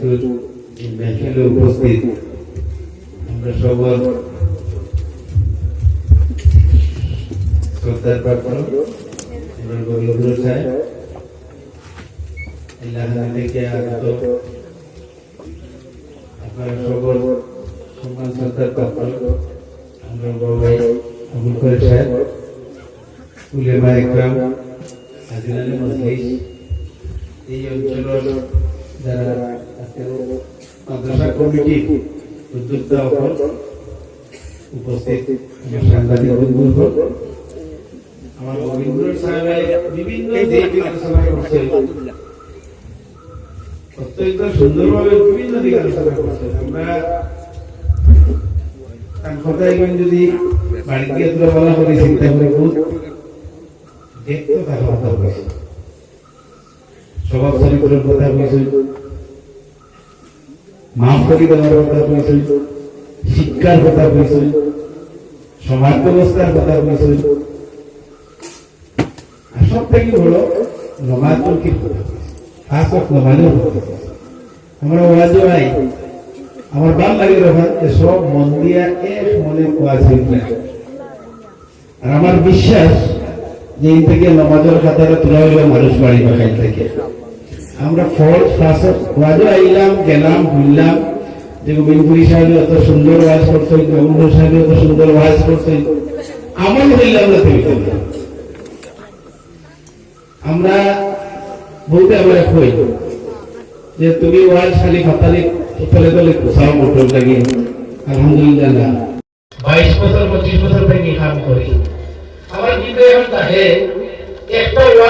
মেহফিলে উপস্থিত আমরা সবার শ্রদ্ধার আমরা গোবিন্দ সাহেব। এলাকা থেকে আগত। আপনারা সবার সম্মান শ্রদ্ধার পাত্র আমরা বড় ভাই আবুল করে সাহেব। উলেমা একরাম হাজিরানি মজলিস। এই অঞ্চলের যারা মাদ্রাসা কমিটি উদ্যোক্তা হল উপস্থিত আমার সাংবাদিক বন্ধুগণ আমার রবীন্দ্র সাহেবের বিভিন্ন দিক আলোচনা করছেন অত্যন্ত সুন্দরভাবে বিভিন্ন দিক আলোচনা করছেন আমরা যদি বাড়িতে কথা মাফ করে দেওয়ার কথা বলেছেন শিক্ষার কথা বলেছেন সমাজ ব্যবস্থার কথা বলেছেন আর সব থেকে বড় নমাজ চৌকির কথা নমাজের কথা। আমরা ভাই, আমার ভালো লাগে যে সব মন দিয়া এক মনে ওয়াজ আর আমার বিশ্বাস যে থেকে নমাজের খাতারে তোলা মানুষ বাড়ি বাখাই থেকে। আমরা ফল ওয়াজও আইলাম, গেলাম, ঘুরলাম। যে গোবিন্দপুরি সাহেব এত সুন্দর ওয়াজ করছে গোবিন্দ সাহেব এত সুন্দর ওয়াজ করছে আমল হইলাম না আমরা বলতে আমরা কই যে তুমি ওয়াজ খালি খাতালে ফেলে তোলে কোথাও মোটর লাগে আলহামদুলিল্লাহ। না বাইশ বছর, পঁচিশ বছর থেকে কাম করি। আমার কিন্তু এখন তাহে একটা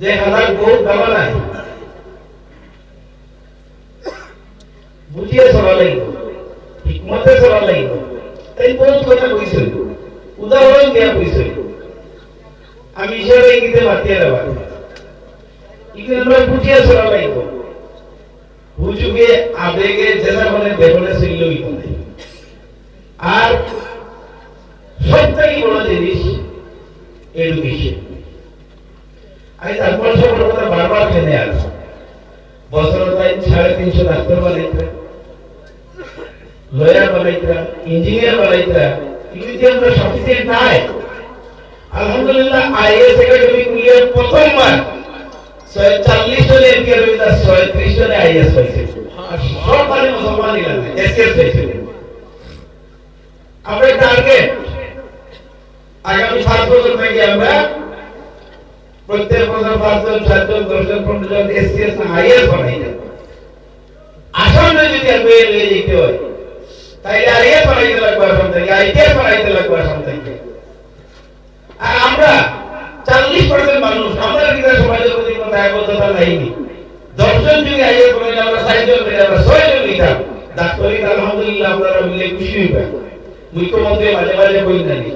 যে হালাত বহুত ভালো নাই। বুঝিয়ে চলা লাগিব, হিকমতে চলা লাগিব। তাই বহুত কথা কৈছিল উদাহরণ দিয়া কৈছিল আমি হিসাবে ইঙ্গিতে মাতিয়ে দেওয়া ইঙ্গিতে আমরা বুঝিয়ে চলা লাগিব। বুঝুকে আবেগে যেটা বলে দেবলে ছিল আর সব থেকে বড় জিনিস এডুকেশন আমি তারপর সব কথা বারবার কেনে আসছি বছর তাই সাড়ে তিনশো ডাক্তার বানাইতরা লয়ার বানাইতরা ইঞ্জিনিয়ার বানাইতরা কিন্তু আমরা সাফিসিয়েন্ট নাই। আলহামদুলিল্লাহ, আইএস একাডেমি কুলিয়ার প্রথমবার। ছয়চল্লিশ জনে এমপিআর হইতা ছয়ত্রিশ জনে আইএস হয়েছে। সব মানে মুসলমান এসকেস হয়েছে। আমরা টার্গেট আগামী সাত বছর থেকে আমরা প্রত্যেক বছর পাঁচজন, সাতজন, দশজন পনেরো জন এসসিএস আইএস বানাই যাবে যদি যেতে হয় আমরা আমরা আমরা মিলে খুশি মুখ্যমন্ত্রী মাঝে মাঝে নানি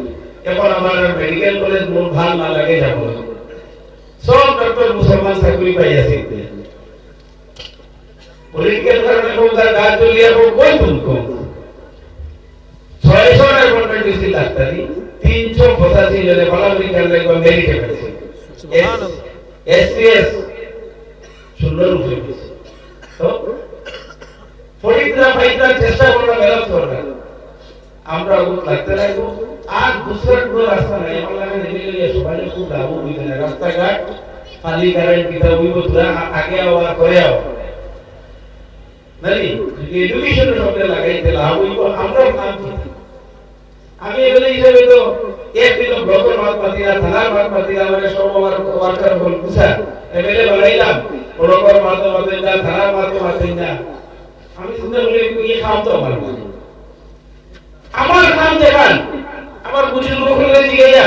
এখন আমার মেডিকেল কলেজ মন ভালো না লাগে যাব। সব ডক্টর মুসলমান চাকরি পাই আছে পলিটিক্যাল কারণে কোন তার গাছ চলিয়া কোন কই কোন ছয়শো অ্যাপয়েন্টমেন্ট দিয়েছি ডাক্তারি তিনশো পঁচাশি জনে বলাবলি করলে মেরিটে পেয়েছে এসপিএস শূন্য রূপে পেয়েছে তো ফরিদরা ফাইদরা চেষ্টা করলে মেহনত করবে আমরা ওগুলো লাগতে লাগবো। আর দুসরা কোনো রাস্তা নাই। আমার লাগে নেমে গেলে সবাই খুব লাভ হইবে না রাস্তাঘাট খালি কারেন্ট কিতা হইব তোরা আগে আওয়া করে আও। নানি যদি এডুকেশন শব্দে লাগাইতে লাভ হইব আমরা কাম কি? আমি এগুলো হিসাবে তো এক দিন ব্লকের মাত পাতি না থানার মাত পাতি না মানে সব আমার ওয়ার্কার হল, বুঝা? এমএলএ বানাইলাম ব্লকের মাত পাতি না, থানার পাতি না। আমি চিন্তা করি কি খাম তো আমার আমার নাম দেখান আমার বুঝি হলে দিকে যা।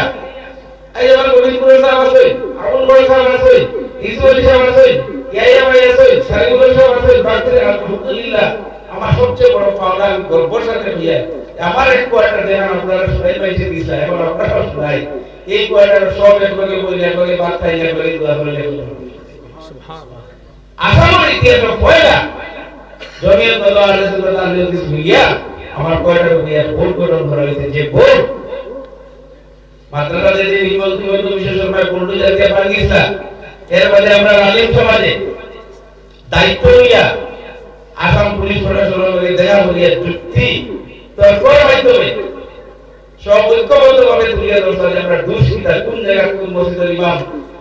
এই আমার গোবিন্দপুরের সাহেব আছে আমল বড় সাহেব আছে ইসমাইল সাহেব আছে ইয়াইয়া ভাই আছে সারিগুলো সাহেব আছে বাড়তে আলহামদুলিল্লাহ, আমার সবচেয়ে বড় পাওনা আমি গর্বর সাথে হইয়া আমার এক কোয়ার্টার দেখান আপনারা সবাই পাইছে দিছে এখন আপনারা শুনাই। এই কোয়ার্টার সব একলগে বলি একলগে ভাত খাই, একলগে দোয়া করে আসামের ইতিহাসের পয়লা জমিয়ত আহলে হাদিস মিলিয়া আমার কোয়ার্টার হইয়া ভোট গঠন করা হয়েছে? যে ভোট? মাদ্রাসা যে তিমন্ত বিশেষ সময় পূর্ণ জাতীয় পাকিস্তান। এর মধ্যে আমরা আলিম সমাজে দায়িত্ব লইয়া আসাম পুলিশ প্রশাসনের দেখা করিয়া যুক্তি তর্কর মাধ্যমে সব ঐক্যবদ্ধ ভাবে তুলিয়া ধরতে আমরা দুষ্কৃতা কোন জায়গা কোন মসজিদের ইমাম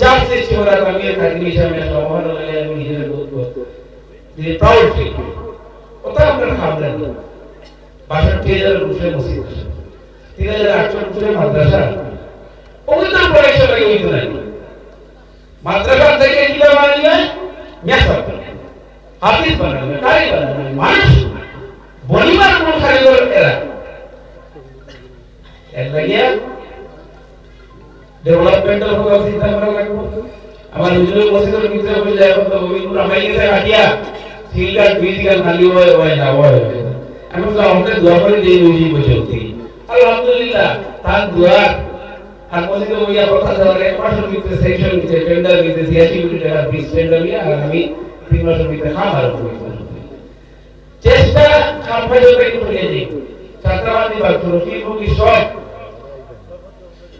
চাপ সৃষ্টি করা আমি খাদি হিসাবে লগে আমি নিজের বোধ যে প্রাউড ফিল ওটা আপনার খাবলেন বাষট্টি হাজার রুপে মসজিদ তিন হাজার আটশো রুপে মাদ্রাসা ওগুলো পরীক্ষা লাগে ওই নাই। মাদ্রাসা থেকে কিলা বানাইবে মেসা হাফিজ বানাইবে কারি বানাইবে মানুষ বলিবার কোন কারিগর এরা? এর লাগিয়া ডেভেলপমেন্টাল হওয়ার চিন্তা করা লাগবে আমার হুজুর মসজিদের ভিতরে বলে এখন তো গোবিন্দপুর আমাই গেছে হাটিয়া? সিলগার বিজগার খালি হয় হয় না, হয় আমি তো আমাকে দোয়া করে দিয়ে বুঝি বসে আলহামদুলিল্লাহ, তার দোয়া আর মসজিদে বইয়া কথা এক মাসের ভিতরে সেকশন দিতে টেন্ডার ছিয়াশি কোটি টাকার বিশ টেন্ডার নিয়ে, আর আমি তিন মাসের ভিতরে খাম আর চেষ্টা খাম ফাইজল একটু করিয়ে দিই ছাত্রাবাদী বা কি মুখী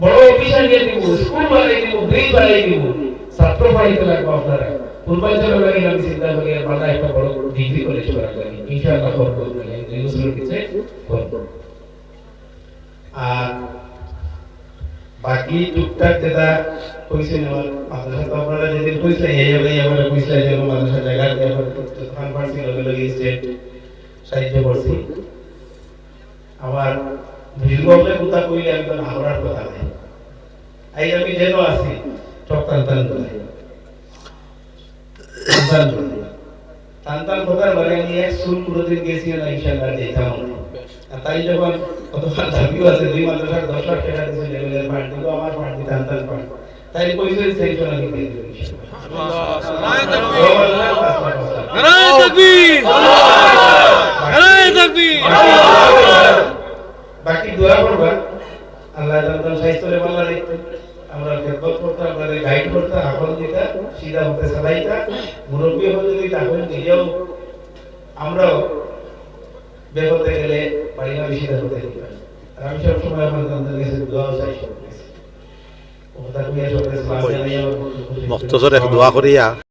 বড় অফিসার নিয়ে দিব স্কুল বানাই দিব ব্রিজ বানাই দিব। ছাত্র পড়াইতে লাগবে আপনারা। পূর্বাঞ্চলের লাগে আমি চিন্তা করি, আর বাংলা একটা বড় ডিগ্রি কলেজ করার লাগে। ইনশাআল্লাহ করব দুই বছরের আর বাকি টুকটাক যেটা কইছেন আমার মাদ্রাসা তো আপনারা যেদিন কইছিলেন এই যাবে আমার কইছিলেন যে মাদ্রাসা জায়গা দিয়ে আমার খান পার্সি লগে লগে স্টেট সাহায্য করছি। আমার ভিড়গমে কথা কইলে একদম হাওড়ার কথা নাই আমি যেন আছি চক্কান তান করে। টান টান খোকার বারে আমি এক সুর কোনোদিন গেছি না, ইনশাআল্লাহ যেতাম আর তাই যখন কতবার দাবিও আছে, দুই মাদ্রাসার দশ লাখ টাকা দিয়েছে, লেভেলের ফান্ড দিব আমার ফান্ড দিতে টান টান ফান্ড তাই কইছে সেকশন আমি দিয়ে দিব নারায়ণ তাকবীর নারায়ণ তাকবীর বাকি দোয়া করবা, আল্লাহ জানতাম স্বাস্থ্যের পাল্লা দেখতে। আমরা খেদমত করতে আপনাদের গাইড করতে আকল দিতা সিধা হতে চালাইতা মুরব্বী হতে যদি তখন নিজেও আমরাও বেহতে গেলে বাড়ি না সিধা হতে দিতাম আমি সব সময় আমার জানতাম কাছে দোয়া চাই সব কথা কইয়া সব কাছে দোয়া করিয়া।